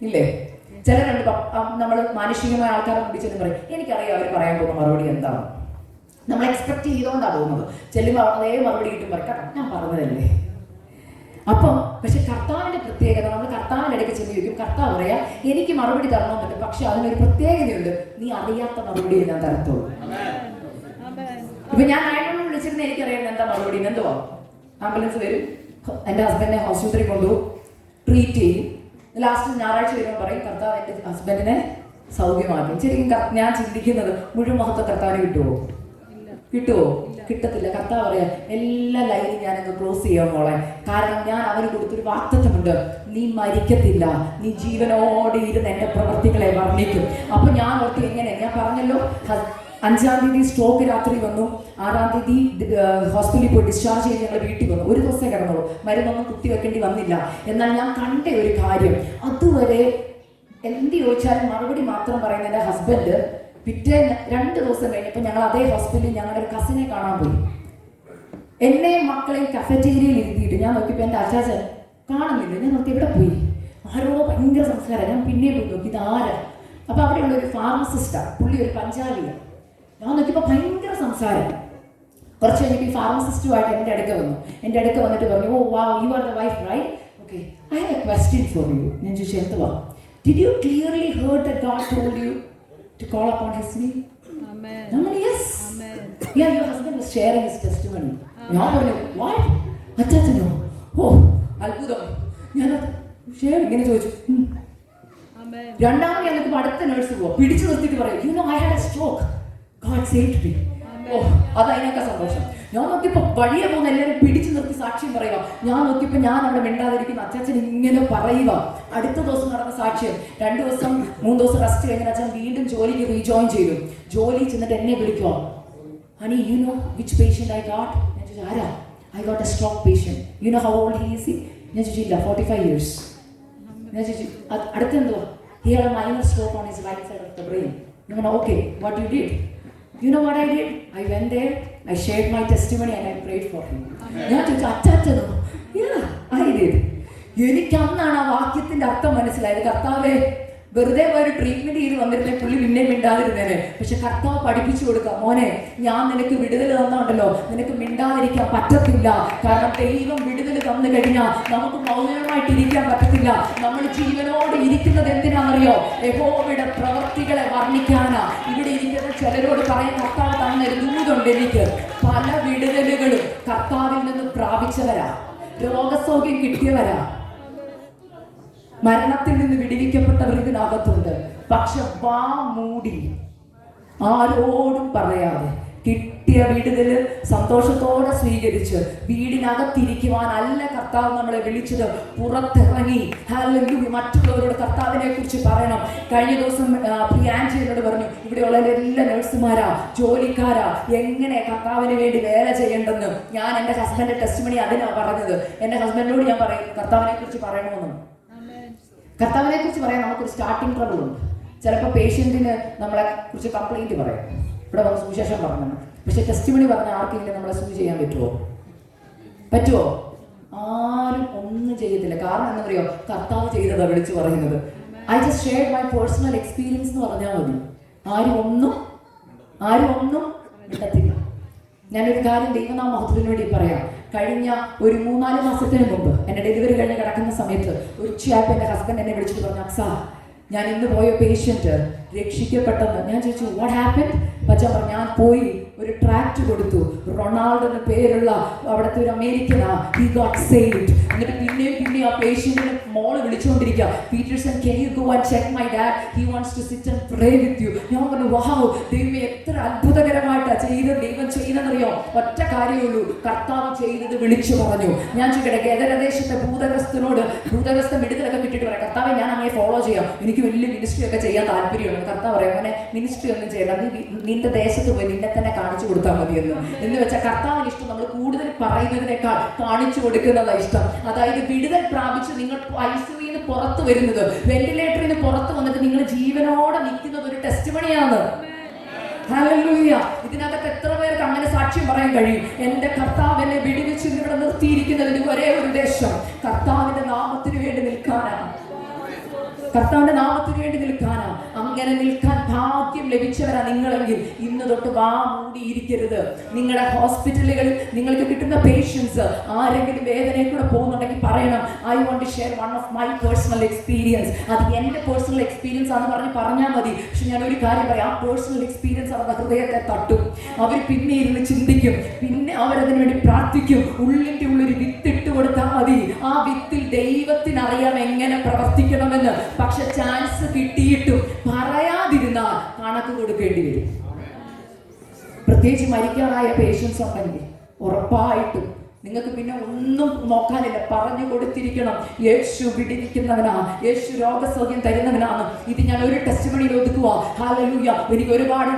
ഇല്ലേ? ചിലരുണ്ട് നമ്മൾ മാനുഷികമായ ആൾക്കാരെ മുമ്പിൽ പറയും എനിക്കറിയാം അവർ പറയാൻ പോകുന്ന മറുപടി എന്താണ് നമ്മൾ എക്സ്പെക്ട് ചെയ്തുകൊണ്ടാണ് തോന്നുന്നത്. ചെല്ലുമ്പോൾ അതേ മറുപടി കിട്ടും പറയും കേട്ടോ ഞാൻ പറഞ്ഞതല്ലേ? അപ്പം പക്ഷെ കർത്താവിന്റെ പ്രത്യേകത നമ്മൾ കർത്താവിന്റെ ഇടയ്ക്ക് ചെന്ന് ചോദിക്കും കർത്താവ് പറയാ എനിക്ക് മറുപടി തരണം തരണമെന്നുണ്ട് പക്ഷെ അതിനൊരു പ്രത്യേകതയുണ്ട്. നീ അറിയാത്ത മറുപടി ഞാൻ തരത്തുള്ളൂ. ഇപ്പൊ ഞാൻ ആയിട്ടൊന്നും വിളിച്ചിരുന്ന എനിക്കറിയാം എന്താ മറുപടി എന്തുവാ? ആംബുലൻസ് വരും. എന്റെ ഹസ്ബൻഡിനെ ഹോസ്പിറ്റലിൽ കൊണ്ടുപോകും. ട്രീറ്റ് ചെയ്യും. ലാസ്റ്റ് ഞായറാഴ്ച വരുമ്പോൾ പറയും കർത്താവ് എന്റെ ഹസ്ബൻഡിനെ സൗഖ്യമാക്കും. ശരിക്കും ഞാൻ ചിന്തിക്കുന്നത് മുഴുവൻ മഹത്വ കർത്താവിന് കിട്ടുമോ കിട്ടുമോ കിട്ടത്തില്ല. കർത്താവ് പറയാ എല്ലാ ലൈനും ഞാൻ അങ്ങ് ക്ലോസ് ചെയ്യാൻ മോളെ. കാരണം ഞാൻ അവന് കൊടുത്തൊരു വാക്തത്വമുണ്ട് നീ മരിക്കത്തില്ല. നീ ജീവനോടെ ഇരുന്ന് എന്റെ പ്രവർത്തികളെ വർണിക്കും. അപ്പൊ ഞാൻ ഓർത്ത് എങ്ങനെ ഞാൻ പറഞ്ഞല്ലോ അഞ്ചാം തീയതി സ്ട്രോക്ക് രാത്രി വന്നു. ആറാം തീയതി ഹോസ്പിറ്റലിൽ പോയി ഡിസ്ചാർജ് ചെയ്ത് ഞങ്ങൾ വീട്ടിൽ വന്നു. ഒരു ദിവസം കിടന്നുള്ളൂ. മരുന്നൊന്നും കുത്തി വെക്കേണ്ടി വന്നില്ല. എന്നാൽ ഞാൻ കണ്ട ഒരു കാര്യം. അതുവരെ എന്ത് ചോദിച്ചാലും മറുപടി മാത്രം പറയുന്ന എന്റെ ഹസ്ബൻഡ് പിറ്റേ രണ്ട് ദിവസം കഴിഞ്ഞപ്പോൾ ഞങ്ങൾ അതേ ഹോസ്പിറ്റലിൽ ഞങ്ങളുടെ ഒരു കസിനെ കാണാൻ പോയി. എന്നെ മക്കളെയും കഫറ്റീരിയയിൽ ഇരുത്തിയിട്ട് ഞാൻ നോക്കിയപ്പോൾ എന്റെ അച്ചാച്ചൻ കാണുന്നില്ല. ഞാൻ നോക്കി ഇവിടെ പോയി? ആരോ ഭയങ്കര സംസ്കാരം ഞാൻ പിന്നെയും പോയി നോക്കി ഇത് ആരാ അപ്പോൾ അവിടെയുള്ള ഒരു ഫാർമസിസ്റ്റാണ് പുള്ളി ഒരു പഞ്ചാബിയാണ് ഞാൻ നോക്കിയപ്പോൾ ഭയങ്കര സംസാരം. കുറച്ച് കഴിഞ്ഞപ്പോൾ ഈ ഫാർമസിസ്റ്റുമായിട്ട് എന്റെ അടുക്ക വന്നു. എന്റെ അടുക്ക വന്നിട്ട് പറഞ്ഞു ഓ what you are the wife right okay I have a question for you ഞാൻ ചോദിച്ചു എന്തുവാ? Did you clearly heard the God told you to call upon His name. Amen. നമ്മൾ yes. Amen. Yeah, your husband was sharing his testimony. ഞാൻ പറഞ്ഞു what അച്ചാച്ചനോ? ഓ അത്ഭുതം. ഞാൻ share ഇങ്ങനെ ചോദിച്ചു. രണ്ടാമത് ഞങ്ങൾക്ക് അടുത്ത നേഴ്സ് പോവാം. പിടിച്ചു നിർത്തിയിട്ട് പറയും you know I had a stroke God save me oh അത് അതിനൊക്കെ സന്തോഷം. ഞാൻ നോക്കിയപ്പോ വഴിയെ പോകുന്ന എല്ലാവരും പിടിച്ചു നിർത്തി സാക്ഷ്യം പറയുക ഞാൻ നോക്കിയപ്പോ ഞാൻ അവിടെ മിണ്ടാതിരിക്കുന്ന അച്ചാച്ചൻ ഇങ്ങനെ പറയുക അടുത്ത ദിവസം നടന്ന സാക്ഷ്യം. രണ്ട് ദിവസം മൂന്ന് ദിവസം റെസ്റ്റ് കഴിഞ്ഞ അച്ഛൻ വീണ്ടും ജോലിക്ക് റീജോയിൻ ചെയ്തു. ജോലി ചെന്നിട്ട് എന്നെ വിളിക്കുക honey you know which patient I got ഞാൻ ചോദിച്ചു ആരാ? I got a strong patient you know how old he is ഞാൻ ചോദിച്ചില്ല ഫോർട്ടി ഫൈവ് ഇയേഴ്സ് ഞാൻ ചോദിച്ചു അടുത്ത എന്തോ he had a minor stroke on his right side of the brain ഞാൻ okay what you did you know what I did I when they I share my testimony and I prayed for him ഞാൻ ചോദിച്ചു യാ I did എനിക്ക് അന്നാണ് ആ വാക്യത്തിന്റെ അർത്ഥം മനസ്സിലായത്. കർത്താവേ വെറുതെ പോയൊരു ട്രീറ്റ്മെന്റ് ചെയ്ത് വന്നിരുന്നേ പുള്ളി പിന്നെ മിണ്ടാതിരുന്നേനെ. പക്ഷെ കർത്താവ് പഠിപ്പിച്ചു കൊടുക്കാം. മോനെ ഞാൻ നിനക്ക് വിടുതൽ തന്നുണ്ടല്ലോ നിനക്ക് മിണ്ടാതിരിക്കാൻ പറ്റത്തില്ല. കാരണം ദൈവം വിടുതൽ തന്നു കഴിഞ്ഞാൽ നമുക്ക് മൗനമായിട്ട് ഇരിക്കാൻ പറ്റത്തില്ല. നമ്മൾ ജീവനോട് ഇരിക്കുന്നത് എന്തിനാണെന്നറിയോ? യഹോവയുടെ പ്രവൃത്തികളെ വർണിക്കാനാ. ഇവിടെ ഇരിക്കുന്ന ചിലരോട് പറയാൻ കർത്താവ് തന്നൊരു ദൂതുണ്ട് എനിക്ക് പല വിടുതലുകളും കർത്താവിൽ നിന്ന് പ്രാപിച്ചവരാ. രോഗസൗഖ്യം കിട്ടിയവരാ. മരണത്തിൽ നിന്ന് വിടിവിക്കപ്പെട്ടവർ ഇതിനകത്തുണ്ട് പക്ഷെ വാ മൂടി. ആരോടും പറയാതെ കിട്ടിയ വിടുതൽ സന്തോഷത്തോടെ സ്വീകരിച്ച് വീടിനകത്തിരിക്കുവാനല്ല കർത്താവ് നമ്മളെ വിളിച്ചത്. പുറത്തിറങ്ങി. അല്ലെങ്കിൽ മറ്റുള്ളവരോട് കർത്താവിനെ കുറിച്ച് പറയണം. കഴിഞ്ഞ ദിവസം പ്രിയാഞ്ചിയോട് പറഞ്ഞു ഇവിടെയുള്ള എല്ലാ നഴ്സുമാരാ ജോലിക്കാരാ എങ്ങനെ കർത്താവിന് വേണ്ടി വേല ചെയ്യേണ്ടെന്ന്? ഞാൻ എന്റെ ഹസ്ബൻഡിന്റെ ടെസ്റ്റ് മണി അതിനാണ് പറഞ്ഞത്. എന്റെ ഹസ്ബൻഡിനോട് ഞാൻ പറയും കർത്താവിനെ കുറിച്ച് പറയണമെന്ന്. കർത്താവിനെ കുറിച്ച് പറയാൻ നമുക്കൊരു സ്റ്റാർട്ടിംഗ് ട്രബിൾ ഉണ്ട്. ചിലപ്പോൾ പേഷ്യന്റിന് നമ്മളെ കുറിച്ച് കംപ്ലൈന്റ് പറയാം. ഇവിടെ വന്ന് സുവിശേഷം പറഞ്ഞു പക്ഷെ ടെസ്റ്റ് മണി പറഞ്ഞ ആർക്കെങ്കിലും നമ്മളെ സൂചി ചെയ്യാൻ പറ്റുമോ പറ്റുമോ ആരും ഒന്നും ചെയ്യത്തില്ല. കാരണം എന്താ പറയുക കർത്താവ് ചെയ്തതാണ് വിളിച്ചു പറയുന്നത്. I just share my personal experience എന്ന് പറഞ്ഞാൽ മതി. ആരും ഒന്നും ആരും ഒന്നും മിണ്ടത്തില്ല. ഞാനൊരു കാര്യം ദൈവനാമ മഹത്വത്തിന് വേണ്ടി പറയാം. കഴിഞ്ഞ ഒരു മൂന്നാൽ മാസത്തിന് മുമ്പ് എന്റെ ഡെലിവറി കഴിഞ്ഞ് കിടക്കുന്ന സമയത്ത് ഉച്ചയായപ്പോൾ എന്റെ ഹസ്ബൻഡ് എന്നെ വിളിച്ചിട്ട് പറഞ്ഞു അക്സാ ഞാൻ ഇന്ന് പോയ പേഷ്യന്റ് രക്ഷിക്കപ്പെട്ടെന്ന്. ഞാൻ ചോദിച്ചു വാട്ട് ഹാപ്പൻ പച്ച പറഞ്ഞു ഞാൻ പോയി ഒരു ട്രാക്ട് കൊടുത്തു. റൊണാൾഡോ എന്ന പേരുള്ള അവിടുത്തെ ഒരു അമേരിക്കനാ. ഹി ഗോട്ട് സേവ്ഡ് എന്നിട്ട് പിന്നെയും പിന്നെയും ആ പേഷ്യന്റിനെ മോൾ വിളിച്ചുകൊണ്ടിരിക്കുക Peterson can you go and check my dad he wants to sit and pray with you ഞാൻ പറഞ്ഞു വഹാവ് ദൈവം എത്ര അത്ഭുതകരമായിട്ടാണ് ചെയ്ത് ദൈവം ചെയ്തെന്നറിയോ ഒറ്റ കാര്യമുള്ളൂ കർത്താവ് ചെയ്തത് വിളിച്ചു പറഞ്ഞു. ഞാൻ ചോദിക്കട്ടെ ഗതരദേശത്തെ ഭൂതഗ്രസ്തനോട് ഭൂതഗ്രസ്ത വിടുതലൊക്കെ വിട്ടിട്ട് പറയാം കർത്താവെ ഞാൻ അങ്ങനെ ഫോളോ ചെയ്യാം. എനിക്ക് വലിയ മിനിസ്ട്രി ഒക്കെ ചെയ്യാൻ താല്പര്യമുണ്ട്. കർത്താവ് പറയാം അങ്ങനെ മിനിസ്ട്രി ഒന്നും ചെയ്യണ്ട. നീ നിന്റെ ദേശത്ത് പോയി നിന്നെ തന്നെ കാണിച്ചു കൊടുത്താൽ മതിയെന്ന് എന്ന്. വെച്ചാൽ കർത്താവിന് ഇഷ്ടം നമ്മൾ കൂടുതൽ പറയുന്നതിനേക്കാൾ കാണിച്ചു കൊടുക്കുന്നതാണ് ഇഷ്ടം. അതായത് വിടുതൽ പ്രാപിച്ച് നിങ്ങൾ ഐസിയുയിൽ നിന്ന് പുറത്ത് വരുന്നത് വെന്റിലേറ്ററിന് പുറത്ത് വന്നിട്ട് നിങ്ങൾ ജീവനോടെ നിൽക്കുന്നത് ഒരു ടെസ്റ്റ് മണിയാണ് ഹല്ലേലൂയ. ഇതിനകത്ത് എത്ര പേർക്ക് അങ്ങനെ സാക്ഷ്യം പറയാൻ കഴിയും? എന്റെ കർത്താവ് എന്നെ വിടിവെച്ച് ഇവിടെ നിർത്തിയിരിക്കുന്നതിന് ഒരേ ഒരു ഉദ്ദേശം. കർത്താവിന്റെ നാമത്തിന് വേണ്ടി നിൽക്കാനാണ് കർത്താവിന്റെ നാമത്തിന് വേണ്ടി നിൽക്കാനാ. അങ്ങനെ നിൽക്കാൻ ഭാഗ്യം ലഭിച്ചവരാ നിങ്ങളെങ്കിൽ ഇന്ന് തൊട്ട് വാ മൂടിയിരിക്കരുത്. നിങ്ങളുടെ ഹോസ്പിറ്റലുകളിൽ നിങ്ങൾക്ക് കിട്ടുന്ന പേഷ്യൻസ് ആരെങ്കിലും വേദനയെ കൂടെ പോകുന്നുണ്ടെങ്കിൽ പറയണം I want to share one of my personal experience അത് എന്റെ പേഴ്സണൽ എക്സ്പീരിയൻസ് ആണെന്ന് പറഞ്ഞ് പറഞ്ഞാൽ മതി. പക്ഷെ ഞാൻ ഒരു കാര്യം പറയാം ആ പേഴ്സണൽ എക്സ്പീരിയൻസ് അവരുടെ ഹൃദയത്തെ തട്ടും. അവർ പിന്നെ ഇരുന്ന് ചിന്തിക്കും. പിന്നെ അവരതിനു വേണ്ടി പ്രാർത്ഥിക്കും. ഉള്ളിന്റെ ഉള്ളൊരു വിത്തിട്ട് കൊടുത്താൽ മതി. ആ വിത്തിൽ ദൈവത്തിനറിയാം എങ്ങനെ പ്രവർത്തിക്കണമെന്ന്. പക്ഷെ ചാൻസ് കിട്ടിയിട്ടും പറയാതിരുന്നാൽ കണക്ക് കൊടുക്കേണ്ടി വരും. പ്രത്യേകിച്ച് മരിക്കാറായ പേഷ്യൻസ് ഉണ്ടെങ്കിൽ ഉറപ്പായിട്ടും നിങ്ങൾക്ക് പിന്നെ ഒന്നും നോക്കാനില്ല. പറഞ്ഞു കൊടുത്തിരിക്കണം. യേശു വിടിരിക്കുന്നവനാ യേശു രോഗസൗഖ്യം തരുന്നവനാണ് ഇത് ഞാൻ ഒരു ടെസ്റ്റ് മണിയിൽ ഒതുക്കുക ഹാലലൂയ എനിക്ക് ഒരുപാട്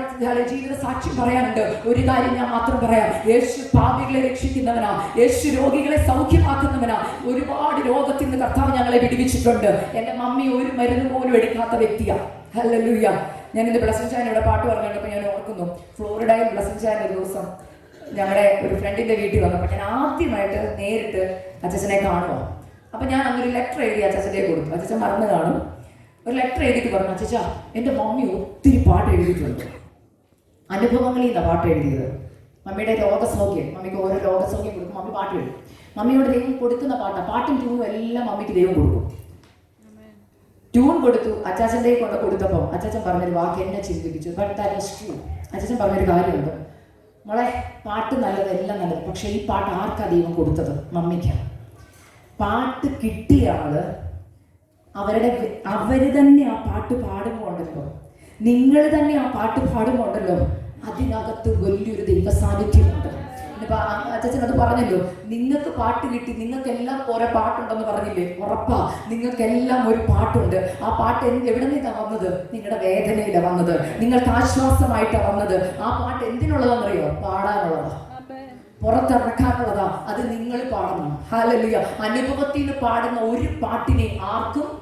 ജീവിത സാക്ഷ്യം പറയാനുണ്ട്. ഒരു കാര്യം ഞാൻ മാത്രം പറയാം. യേശു പാപികളെ രക്ഷിക്കുന്നവനാ. യേശു രോഗികളെ സൗഖ്യമാക്കുന്നവനാ. ഒരുപാട് രോഗത്തിൽ നിന്ന് കർത്താവ് ഞങ്ങളെ വിടുവിച്ചിട്ടുണ്ട്. എന്റെ മമ്മി ഒരു മരുന്ന് പോലും എടുക്കാത്ത വ്യക്തിയാണ് ഹല്ലേലൂയ. ഞാൻ ബ്ലസ്സിംഗ് ചാൻ ഇവിടെ പാട്ട് പറഞ്ഞപ്പോൾ ഞാൻ ഓർക്കുന്നു. ഫ്ലോറിഡയിൽ ബ്ലസ്സിംഗ് ചാൻ ഒരു ദിവസം ഞങ്ങളുടെ ഒരു ഫ്രണ്ടിന്റെ വീട്ടിൽ വന്നപ്പോൾ ഞാൻ ആദ്യമായിട്ട് നേരിട്ട് അച്ഛനെ കാണുമോ അപ്പം ഞാൻ അന്നൊരു ലെറ്റർ എഴുതി അച്ഛനെ കൊടുത്തു. അച്ഛൻ മറന്നു കാണും. ഒരു ലെറ്റർ എഴുതിയിട്ട് പറഞ്ഞു അച്ഛാ എന്റെ മമ്മി ഒത്തിരി പാട്ട് എഴുതിയിട്ടുണ്ട്. അനുഭവങ്ങളിൽ നിന്നാണ് പാട്ട് എഴുതിയത്. മമ്മിയുടെ രോഗസൗഖ്യം മമ്മിക്ക് ഓരോ രോഗസൗഖ്യം കൊടുക്കും മമ്മി പാട്ട് എഴുതും. മമ്മിയോട് ദൈവം കൊടുക്കുന്ന പാട്ടാണ് പാട്ടും ട്യൂണും എല്ലാം മമ്മിക്ക് ദൈവം കൊടുക്കും. ട്യൂൺ കൊടുത്തു. അച്ചാച്ചന്റെ കൊണ്ട് കൊടുത്തപ്പോൾ അച്ചാച്ചൻ പറഞ്ഞൊരു വാക്ക് എന്നെ ചിന്തിപ്പിച്ചു. ബട്ട് ദാറ്റ് വാസ് ട്രൂ അച്ചാച്ചൻ പറഞ്ഞൊരു കാര്യമുണ്ട്. മോളെ പാട്ട് നല്ലത് എല്ലാം നല്ലത്. പക്ഷേ ഈ പാട്ട് ആർക്കാ ദൈവം കൊടുത്തത്? മമ്മിക്കാണ് പാട്ട് കിട്ടിയ ആൾ അവരുടെ അവർ തന്നെ ആ പാട്ട് പാടുമ്പോൾ ഉണ്ടല്ലോ നിങ്ങൾ തന്നെ ആ പാട്ട് പാടുമ്പോൾ ഉണ്ടല്ലോ അതിനകത്ത് വലിയൊരു ദൈവ സാന്നിധ്യമുണ്ട് അച്ഛൻ അത് പറഞ്ഞല്ലോ. നിങ്ങൾക്ക് പാട്ട് കിട്ടി നിങ്ങൾക്കെല്ലാം ഓരോ പാട്ടുണ്ടെന്ന് പറഞ്ഞില്ലേ? ഉറപ്പാ നിങ്ങൾക്കെല്ലാം ഒരു പാട്ടുണ്ട്. ആ പാട്ട് എന്ത് എവിടെ നിന്നാണ് വന്നത്? നിങ്ങളുടെ വേദനയിലാണ് വന്നത്. നിങ്ങൾക്ക് ആശ്വാസമായിട്ടാണ് വന്നത്. ആ പാട്ട് എന്തിനുള്ളതാണെന്നറിയോ പാടാനുള്ളതാ. Amen. പുറത്തിറക്കാനുള്ളതാ. അത് നിങ്ങൾ പാടണം. ഹാലലിയ. അനുഭവത്തിൽ നിന്ന് പാടുന്ന ഒരു പാട്ടിനെ ആർക്കും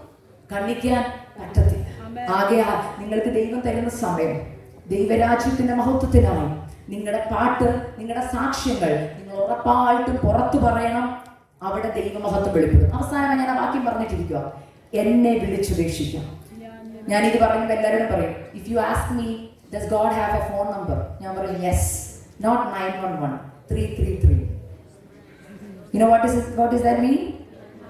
കണ്ണിക്കാൻ പറ്റത്തില്ല. ആകെയാ നിങ്ങൾക്ക് ദൈവം തരുന്ന സമയം ദൈവരാജ്യത്തിന്റെ മഹത്വത്തിനായി നിങ്ങളുടെ പാട്ട് നിങ്ങളുടെ സാക്ഷ്യങ്ങൾ നിങ്ങൾ ഉറപ്പായിട്ടും പുറത്തു പറയണം. അവിടെ ദൈവമഹത്വം വെളിപ്പെടും. അവസാനം ഞാൻ ആ വാക്യം പറഞ്ഞിട്ടിരിക്കുക എന്നെ വിളിച്ചുപേക്ഷിക്കാം. ഞാൻ ഇത് പറയുമ്പോൾ എല്ലാവരും പറയും if you ask me does God have a phone number ഞാൻ പറയും yes not nine one one three three three you what is what is that mean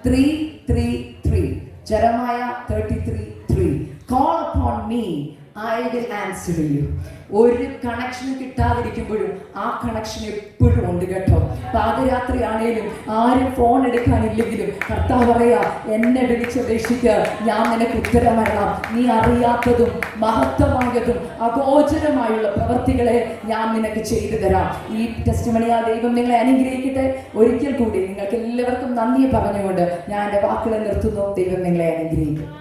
three three three Jeremiah thirty three three call upon me I will answer you ഒരു connection കിട്ടാതിരിക്കുമ്പോഴും ആ connection എപ്പോഴും ഉണ്ട് കേട്ടോ. പാതിരാത്രി ആണേലും ആരും phone എടുക്കാനില്ലെങ്കിലും കർത്താവ് പറയാ എന്നെ വിളിച്ചപേക്ഷിക്കുക ഞാൻ നിനക്ക് ഉത്തരം വരണം നീ അറിയാത്തതും മഹത്വമായതും അഗോചരമായുള്ള പ്രവർത്തികളെ ഞാൻ നിനക്ക് ചെയ്തു തരാം. ഈ ടെസ്റ്റ് ആ ദൈവം നിങ്ങളെ അനുഗ്രഹിക്കട്ടെ. ഒരിക്കൽ കൂടി നിങ്ങൾക്ക് എല്ലാവർക്കും നന്ദി പറഞ്ഞുകൊണ്ട് ഞാൻ എന്റെ വാക്കുകളെ നിർത്തുന്നു. ദൈവം നിങ്ങളെ അനുഗ്രഹിക്കും